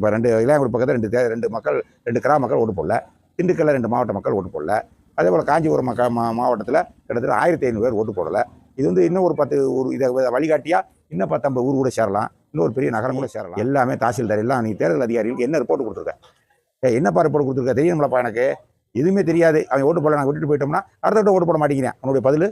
இப்போ ரெண்டு இளையாங்குடி பக்கத்தில் ரெண்டு தே ரெண்டு மக்கள் ரெண்டு கிராம மக்கள் ஓட்டு போடல. திண்டுக்கல்ல ரெண்டு மாவட்ட மக்கள் ஓட்டு போடல. அதே போல் காஞ்சிபுரம் மக்க மா மாவட்டத்தில் கிட்டத்தட்ட ஆயிரத்தி ஐநூறு பேர் ஓட்டு போடலை. இது வந்து இன்னும் ஒரு பத்து ஒரு இதை வழிகாட்டியாக இன்னும் பத்தம்பது ஊர் கூட சேரலாம். இன்னும் ஒரு பெரிய நகரம் கூட சேரலாம். எல்லாமே தாசில்தார் எல்லாம் நீ தேர்தல் அதிகாரிகளுக்கு என்ன ரிப்போர்ட் கொடுத்துருக்க? ஏ என்னப்பா ரிப்போர்ட் கொடுத்துருக்க? தெரியும்லப்பா எனக்கு. எதுவுமே தெரியாது. அவன் ஓட்டு போடல நான் விட்டுட்டு போயிட்டோம்னா அடுத்த ஓட்டு போட மாட்டேங்கிறேன். உன்னுடைய பதில்?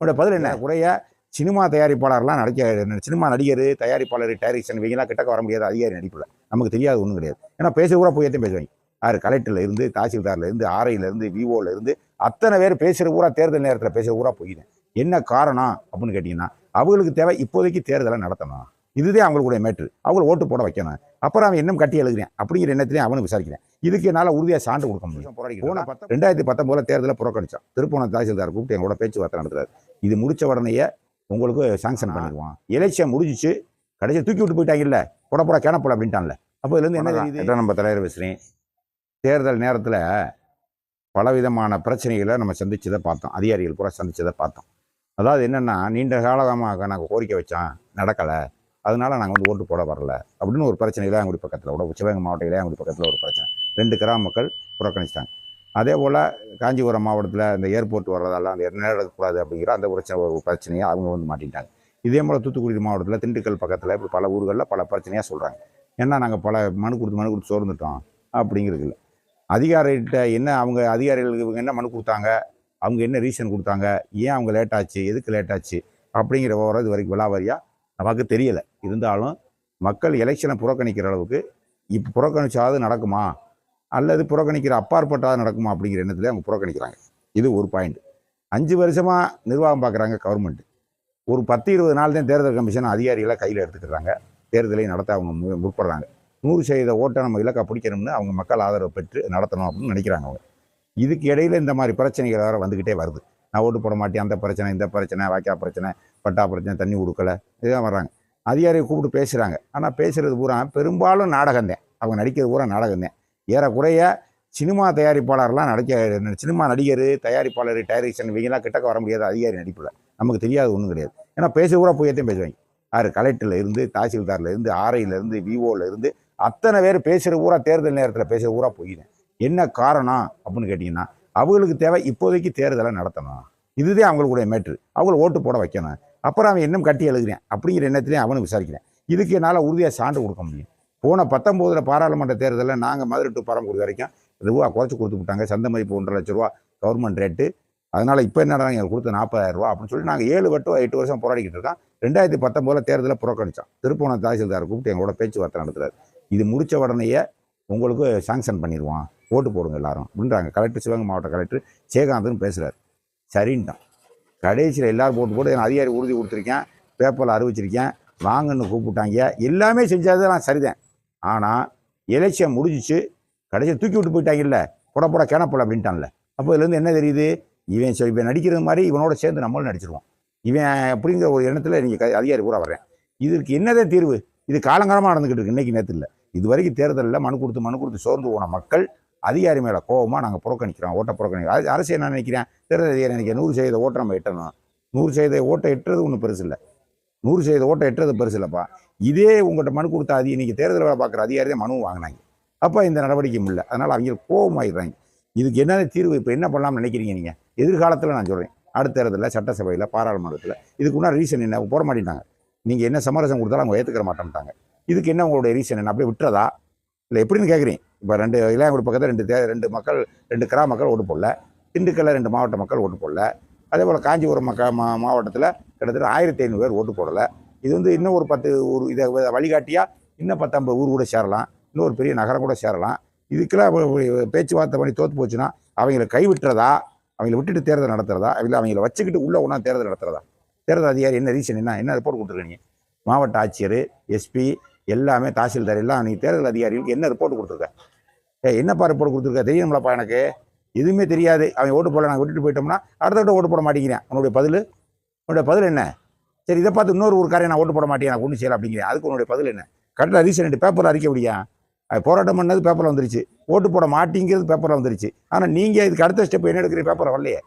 உன்னுடைய பதில் என்ன? குறைய சினிமா தயாரிப்பாளர்லாம் நடிக்க சினிமா நடிகர் தயாரிப்பாளர் டைரக்ஷன் இவங்கெல்லாம் கிட்டக்க வர முடியாது அதிகாரி நடிப்பில். நமக்கு தெரியாது ஒன்றும் கிடையாது. ஏன்னா பேச கூட போய் எத்தையும் பேசுவாங்க. யார்? கலெக்டர்ல இருந்து தாசில்தார்ல இருந்து ஆர்ஐல இருந்து விவோல இருந்து அத்தனை பேர் பேசுகிற பூரா தேர்தல் நேரத்தில் பேசுகிற பூரா போயிடுது என்ன காரணம் அப்படின்னு கேட்டிங்கன்னா அவங்களுக்கு தேவை இப்போதைக்கு தேர்தலை நடத்தணும். இதுதான் அவங்களுடைய மேட்ரு. அவங்கள ஓட்டு போட வைக்கணும். அப்புறம் அவன் இன்னும் கட்டி எழுதுறேன். அப்படிங்கிற எண்ணத்திலையும் அவனு விசாரிக்கிறேன். இதுக்கு என்னால் உறுதியாக சான்று கொடுக்க முடியும். போன ரெண்டாயிரத்தி பத்தொம்போதுல தேர்தலை புறக்கணிச்சான். திருப்பணம் தாசில்தார் கூப்பிட்டு எங்களோட பேச்சுவார்த்தை நடத்துறாரு. இது முடிச்ச உடனேயே உங்களுக்கு சாங்ஷன் பண்ணிடுவான் எலெக்ஷன் முடிஞ்சிச்சு கடைசியில் தூக்கி விட்டு போயிட்டாங்கல்ல. போட போட கேனப்போல அப்படின்ட்டான்ல. அப்போ இதுலேருந்து என்ன தெரியுது? நம்ம தலைவர் பேசுகிறேன் தேர்தல் நேரத்தில் பலவிதமான பிரச்சனைகளை நம்ம சந்திச்சதை பார்த்தோம். அதிகாரிகள் பூரா சந்திச்சதை பார்த்தோம். அதாவது என்னென்னா நீண்ட காலமாக நாங்கள் கோரிக்கை வச்சோம் நடக்கலை. அதனால நாங்கள் வந்து ஓட்டு போட வரல. அப்படின்னு ஒரு பிரச்சனை இளையாங்குடி பக்கத்தில் கூட சிவகங்கை மாவட்டம் இளையாங்குடி பக்கத்தில் ஒரு பிரச்சனை. ரெண்டு கிராம மக்கள் புறக்கணிச்சிட்டாங்க. அதே போல் காஞ்சிபுரம் மாவட்டத்தில் இந்த ஏர்போர்ட் வர்றதால அந்த நடக்கக்கூடாது அப்படிங்கிற அந்த பிரச்சனை ஒரு பிரச்சனையை அவங்க வந்து மாட்டிட்டாங்க இதே போல் தூத்துக்குடி மாவட்டத்தில் திண்டுக்கல் பக்கத்தில் இப்படி பல ஊர்களில் பல பிரச்சனையாக சொல்கிறாங்க ஏன்னா நாங்கள் பல மனு கொடுத்து மனு கொடுத்து சோர்ந்துட்டோம் அப்படிங்கிறது இல்லை. அதிகாரிகிட்ட என்ன அவங்க அதிகாரிகளுக்கு இவங்க என்ன மனு கொடுத்தாங்க? அவங்க என்ன ரீசன் கொடுத்தாங்க? ஏன் அவங்க லேட் ஆச்சு? எதுக்கு லேட் ஆச்சு? அப்படிங்கிற விவரம் இது வரைக்கும் விலாவாரியாக நமக்கு தெரியலை. இருந்தாலும் மக்கள் எலெக்ஷனை புறக்கணிக்கிற அளவுக்கு இப்போ புறக்கணிச்சாவது நடக்குமா? அல்லது புறக்கணிக்கிற அப்பாற்பட்டாவது நடக்குமா அப்படிங்கிற எண்ணத்தில் அவங்க புறக்கணிக்கிறாங்க. இது ஒரு பாயிண்ட் அஞ்சு வருஷமாக நிர்வாகம் பார்க்குறாங்க கவர்மெண்ட் ஒரு பத்து இருபது நாள் தான் தேர்தல் கமிஷன் அதிகாரிகளை கையில் எடுத்துக்கிறாங்க. தேர்தலை நடத்த அவங்க முற்படுறாங்க. நூறு சதவீத ஓட்டை நம்ம இலக்கா பிடிக்கணும்னு அவங்க மக்கள் ஆதரவு பெற்று நடத்தணும் அப்படின்னு நினைக்கிறாங்க அவங்க. இதுக்கு இடையில இந்த மாதிரி பிரச்சனைகள் வேறு வந்துக்கிட்டே வருது. நான் ஓட்டு போட மாட்டேன் அந்த பிரச்சனை இந்த பிரச்சனை வாய்க்கா பிரச்சனை பட்டா பிரச்சனை தண்ணி கொடுக்கல இதுதான் வர்றாங்க. அதிகாரியை கூப்பிட்டு பேசுகிறாங்க ஆனால் பேசுகிறது பூரா பெரும்பாலும் நாடகம் தான் அவங்க நடிக்கிறது பூரா நாடகம்தான். ஏறக்குறைய சினிமா தயாரிப்பாளர்லாம் நடிக்க சினிமா நடிகர் தயாரிப்பாளர் டைரக்ஷன் இவங்கெல்லாம் கிட்டக்க வர முடியாது அதிகாரி நடிப்பில். நமக்கு தெரியாது ஒன்றும் கிடையாது. ஏன்னா பேச கூட போயத்தையும் பேசுவாங்க. யார் கலெக்டரில் இருந்து தாசில்தார்ல இருந்து இருந்து அத்தனை பேர் பேசுகிற ஊரா தேர்தல் நேரத்தில் பேசுகிற ஊரா போயிடுது என்ன காரணம் அப்படின்னு கேட்டிங்கன்னா அவங்களுக்கு தேவை இப்போதைக்கு தேர்தலை நடத்தணும். இதுதான் அவங்களுடைய மேட்ரு. அவங்கள ஓட்டு போட வைக்கணும். அப்புறம் அவன் இன்னும் கட்டி எழுதுறேன். அப்படிங்கிற எண்ணத்திலையும் அவனும் விசாரிக்கிறேன். இதுக்கு என்னால் உறுதியாக சான்று கொடுக்க முடியும். போன பத்தொம்போதில் பாராளுமன்ற தேர்தலில் நாங்கள் மதுரை டு பரம்பூர் வரைக்கும் ரூபா குறைச்சி கொடுத்து விட்டாங்க. சந்த மதிப்பு ஒன்றரை லட்ச ரூபா கவர்மெண்ட் ரேட்டு அதனால் இப்போ என்ன எங்களுக்கு கொடுத்த நாற்பதாயிரம் ரூபா அப்படின்னு சொல்லி நாங்கள் ஏழு வட்டம் எட்டு வருஷம் போராடிக்கிட்டு இருக்கோம். ரெண்டாயிரத்தி பத்தொம்போதில் தேர்தலில் புறக்கணித்தோம் திருப்பணம் தாசில்தார் கூப்பிட்டு எங்களோட பேச்சுவார்த்தை நடத்துறாரு. இது முடித்த உடனேயே உங்களுக்கு சாங்ஷன் பண்ணிடுவான் ஓட்டு போடுங்க எல்லாரும் அப்படின்றாங்க. கலெக்டர் சிவகங்கை மாவட்ட கலெக்டர் சேகாந்தன் பேசுகிறார் சரின்ட்டான். கடைசியில் எல்லோரும் போட்டு போட்டு நான் அதிகாரி உறுதி கொடுத்துருக்கேன். பேப்பரில் அறிவிச்சிருக்கேன். வாங்கன்னு கூப்பிட்டாங்க. எல்லாமே செஞ்சதெல்லாம் சரிதான். ஆனால் எலெக்ஷன் முடிஞ்சிச்சு கடைசியில் தூக்கி விட்டு போயிட்டாங்கல்ல புட புட கேனப்போல அப்படின்ட்டான்ல. அப்போ இதுலேருந்து என்ன தெரியுது? இவன் சரி இவன் நடிக்கிறது மாதிரி இவனோட சேர்ந்து நம்மளும் நடிச்சிருவோம். இவன் அப்படிங்கிற ஒரு எண்ணத்தில் நீங்கள் அதிகாரி பூரா வர்றேன். இதற்கு என்னதே தீர்வு? இது காலங்காலமாக நடந்துக்கிட்டு இருக்கு இன்றைக்கி நேரத்தில். இது வரைக்கும் தேர்தலில் மனு கொடுத்து மனு கொடுத்து சோர்ந்து போன மக்கள் அதிகாரி மேலே கோவமாக நாங்கள் புறக்கணிக்கிறோம் ஓட்டை புறக்கணிக்கிறோம். அரசு என்ன நினைக்கிறேன்? தேர்தல் அதிகாரி நினைக்கிறேன் நூறு சதவீத ஓட்டை நம்ம எட்டணும். நூறு சதவீத ஓட்டை எட்டுறது ஒன்றும் பெருசு இல்லை. நூறு சதவீத ஓட்டை எட்டுறது பெருசு இல்லைப்பா. இதே உங்கள்கிட்ட மனு கொடுத்த அதி இன்றைக்கி தேர்தல் வேலை பார்க்குற அதிகாரி தான் மனு வாங்கினாங்க. அப்போ இந்த நடவடிக்கை இல்லை. அதனால் அவங்க கோபமாயிடுறாங்க இதுக்கு என்ன தீர்வு? இப்போ என்ன பண்ணலாம்னு நினைக்கிறீங்க நீங்கள் எதிர்காலத்தில் நான் சொல்கிறேன் அடுத்த தேர்தலில் சட்டசபையில் பாராளுமன்றத்தில். இதுக்கு ரீசன் என்ன? போட மாட்டேங்கிறாங்க நீங்கள் என்ன சமரசம் கொடுத்தாலும் அவங்க ஏற்றுக்கிற மாட்டேன்ட்டாங்க. இதுக்கு என்ன உங்களுடைய ரீசன் என்ன? அப்படியே விட்டுறதா? இல்லை எப்படின்னு கேட்குறீங்க இப்போ ரெண்டு இளையாங்குடி பக்கத்தில் ரெண்டு தே ரெண்டு மக்கள் ரெண்டு கிராம மக்கள் ஓட்டு போடல. திண்டுக்கல்ல ரெண்டு மாவட்ட மக்கள் ஓட்டு போடல. அதே போல் காஞ்சிபுரம் மக்க மா மாவட்டத்தில் கிட்டத்தட்ட ஆயிரத்தி ஐநூறு பேர் ஓட்டு போடலை. இது வந்து இன்னும் ஒரு பத்து ஒரு இதை வழிகாட்டியாக இன்னும் பத்தம்பது ஊர் கூட சேரலாம். இன்னும் ஒரு பெரிய நகரம் கூட சேரலாம். இதுக்கெல்லாம் பேச்சுவார்த்தை பண்ணி தோற்று போச்சுன்னா அவங்கள கைவிட்டுறதா அவங்கள விட்டுட்டு தேர்தல் நடத்துறதா? இல்லை அவங்கள வச்சுக்கிட்டு உள்ளே ஒன்றா தேர்தல் நடத்துறதா? தேர்தல் அதிகாரி என்ன ரீசன் என்ன என்ன ரிப்போர்ட் கொடுத்துருக்கீங்க? மாவட்ட ஆட்சியர் எஸ்பி எல்லாமே தாசில்தார் எல்லாம் நீ தேர்தல் அதிகாரிகளுக்கு என்ன ரிப்போர்ட் கொடுத்துருக்க? ஏ என்னப்பா ரிப்போர்ட் கொடுத்துருக்க? தெரியும்லப்பா எனக்கு. எதுவுமே தெரியாது. அவன் ஓட்டு போடல நாங்கள் விட்டுட்டு போயிட்டோம்னா அடுத்த ஓட்டு போட மாட்டேங்கிறேன். உன்னுடைய பதில்? உன்னுடைய பதில் என்ன? சரி இதை பார்த்து இன்னொரு ஒரு காரையை நான் ஓட்டு போட மாட்டேன் நான் ஒன்றும் செய்யல அப்படிங்கிறேன். அதுக்கு உன்னுடைய பதில் என்ன? கரெக்டாக ரீசன் பேப்பரில் அறிக்க முடியா அது போராட்டம் பண்ணது பேப்பரில் வந்துருச்சு. ஓட்டு போட மாட்டேங்கிறது பேப்பரில் வந்துருச்சு. ஆனால் நீங்கள் இதுக்கு அடுத்த ஸ்டெப் என்ன எடுக்கிற பேப்பரை வரலையே.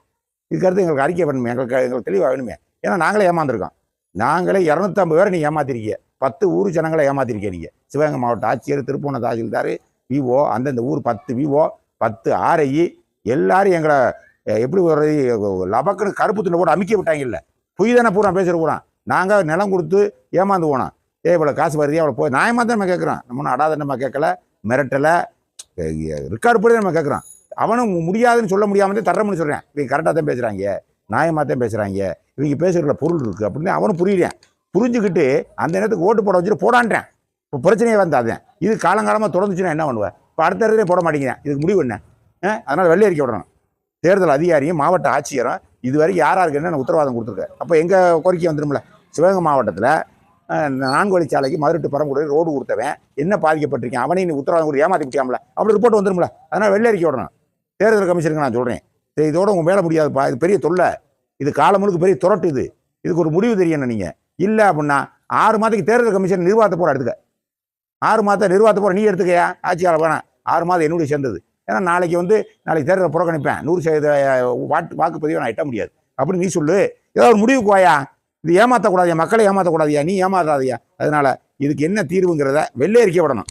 இதுக்கு அடுத்து எங்களுக்கு அறிக்கை பண்ணணுமே எங்களுக்கு எங்களுக்கு தெளிவாக வேணுமே. ஏன்னா நாங்களே ஏமாந்துருக்கோம். நாங்களே இரநூத்தம்பது பேரை நீங்கள் ஏமாத்திருக்கீங்க பத்து ஊர் ஜனங்களை ஏமாத்திருக்கீங்க நீங்கள் சிவகங்கை மாவட்ட ஆட்சியர் திருப்பூண தாசில்தார் விஓ அந்தந்த ஊர் பத்து விஓ பத்து ஆர்ஐ எல்லாரும் எங்களை எப்படி ஒரு லபக்குன்னு கருப்பு துண்டை போட்டு அமுக்கி விட்டாங்கல்ல பொய் தானே பூரா பேசுகிற போகிறான் நாங்கள் நிலம் கொடுத்து ஏமாந்து போனோம். ஏ இவ்வளோ காசு வருது அவ்வளோ போய் நியாயமாக தான் நம்ம கேட்குறோம் நம்ம ஒன்றும் அடாதண்டமாக கேட்கல மிரட்டலை. ரெக்கார்டு படி நம்ம கேட்குறோம் அவனும் முடியாதுன்னு சொல்ல முடியாமல் தான் தர்றமுன்னு சொல்கிறேன் இவங்க கரெக்டாக தான் பேசுகிறாங்க நியாயமாக தான் பேசுகிறாங்க இவங்க பேசுகிற பொருள் இருக்குது அப்படின்னு அவனும் புரியுறேன் புரிஞ்சுக்கிட்டு அந்த நேரத்துக்கு ஓட்டு போட வச்சுட்டு போடான்றேன். இப்போ பிரச்சனையே வந்தாதேன் இது காலங்காலமாக தொடர்ந்துச்சுன்னா என்ன பண்ணுவேன் இப்போ அடுத்த இடத்துல போட மாட்டேங்கிறேன். இதுக்கு முடிவு என்ன? ஆ? அதனால் வெள்ளை அறிக்கை விடணும். தேர்தல் அதிகாரியும் மாவட்ட ஆட்சியரும் இதுவரை யார் யாருக்கு என்னென்ன உத்தரவாதம் கொடுத்துருக்காரு அப்போ எங்கள் கோரிக்கை வந்துடும்ல சிவகங்கை மாவட்டத்தில் நான்கு வழிச்சாலைக்கு மதுரை டு பரம்புரை ரோடு கொடுத்தவன் என்ன பாதிக்கப்பட்டிருக்கேன்? அவனை நீ உத்தரவாதம் கொடுத்து ஏமாற்றி முடியாமல அப்படி ரிப்போர்ட் வந்துடும்ல அதனால் வெள்ளை அறிக்கை விடணும். தேர்தல் கமிஷனுக்கு நான் சொல்கிறேன் இதோட உங்கள் மேலே முடியாதுப்பா. இது பெரிய தொல்லை. இது காலமுழுக்கு பெரிய துரட்டு இது. இதுக்கு ஒரு முடிவு தெரியணும் நீங்கள் இல்லை அப்படின்னா ஆறு மாதத்துக்கு தேர்தல் கமிஷன் நிர்வாகத்தை போகிற எடுத்துக்க. ஆறு மாதம் நிர்வாகத்தை போகிற நீ எடுத்துக்கையா? ஆட்சியாளர் வேணாம். ஆறு மாதம் என்னுடைய சேர்ந்தது. ஏன்னா நாளைக்கு வந்து நாளைக்கு தேர்தலை புறக்கணிப்பேன். நூறு சதவீத வாட்டு வாக்குப்பதிவை நான் எட்ட முடியாது. அப்படின்னு நீ சொல்லு. ஏதோ ஒரு முடிவுக்கு வாயா? இது ஏமாற்றக்கூடாதியா மக்களை ஏமாற்றக்கூடாதியா நீ ஏமாறாதியா அதனால் இதுக்கு என்ன தீர்வுங்கிறத வெள்ளை அறிக்கை விடணும்.